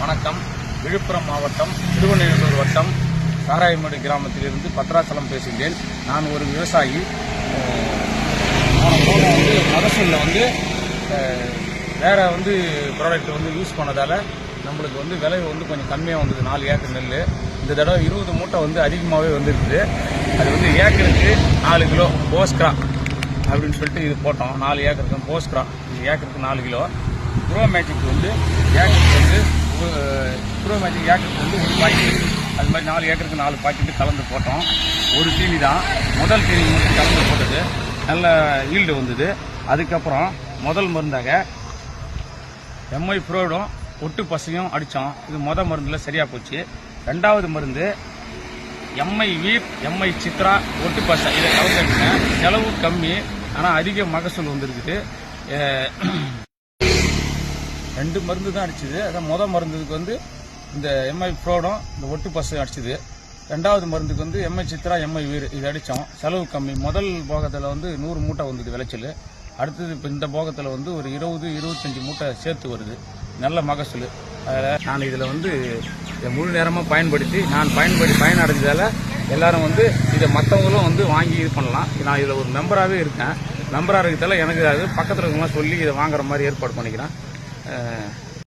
வணக்கம். விழுப்புரம் மாவட்டம் திருவண்ணூர் வட்டம் சாராயமேடு கிராமத்திலிருந்து பத்ராச்சலம் பேசுகிறேன். நான் ஒரு விவசாயி. வந்து மகசூலில் வந்து வேறு வேற வந்து ப்ராடக்ட் வந்து யூஸ் பண்ணதால நம்மளுக்கு வந்து விலை வந்து கொஞ்சம் கம்மியாக வந்தது. நாலு ஏக்கர் நெல். இந்த தடவை இருபது மூட்டை வந்து அதிகமாகவே வந்துருக்குது. அது வந்து ஏக்கருக்கு நாலு கிலோ போஸ்க்ரா அப்படின்னு சொல்லிட்டு இது போட்டோம். நாலு ஏக்கருக்கு போஸ்க்ரா. இது ஏக்கருக்கு நாலு கிலோ. ப்ரோ மேஜிக் வந்து ஏக்கருக்கு வந்து மேஜிக் ஏக்கருக்கு வந்து ஒரு பாக்கெட் அது மாதிரி நாலு ஏக்கருக்கு நாலு பாக்கெட்டு கலந்து போட்டோம். ஒரு தீனி தான். முதல் தீனி மட்டும் கலந்து போட்டது. நல்ல ஈல்டு வந்தது. அதுக்கப்புறம் முதல் மருந்தாக எம்ஐ ப்ரோடும் ஒட்டு பசையும் அடித்தோம். இது மொதல் மருந்தில் சரியாக போச்சு. ரெண்டாவது மருந்து எம்ஐ வீர் எம்ஐ சித்ரா ஒட்டு பசை. இதை கலந்து செலவு கம்மி. ஆனால் அதிக மகசூல் வந்திருக்குது. ரெண்டு மருந்து தான் அடிச்சது. அதான் முத மருந்துக்கு வந்து இந்த எம்ஐ ப்ரோடும் இந்த ஒட்டு பசு அடிச்சது. ரெண்டாவது மருந்துக்கு வந்து எம்ஐ சித்ரா எம்ஐ வீர் இது அடித்தோம் செலவு கம்மி. முதல் போகத்தில் வந்து நூறு மூட்டை வந்தது விளைச்சல். அடுத்தது இப்போ இந்த போகத்தில் வந்து ஒரு இருபது இருபத்தஞ்சி மூட்டை சேர்த்து வருது. நல்ல மகசூல். அதில் நான் இதில் வந்து இதை முழு நேரமாக பயன்படுத்தி நான் பயன்படுத்தி பயனடைஞ்சதால் எல்லாரும் வந்து இதை மற்றவங்களும் வந்து வாங்கி இது பண்ணலாம். நான் இதில் ஒரு மெம்பராகவே இருக்கேன். மெம்பராக இருக்கிறதால எனக்கு அது பக்கத்தில் இருக்கவங்களாம் சொல்லி இதை வாங்குற மாதிரி ஏற்பாடு பண்ணிக்கிறேன். 哎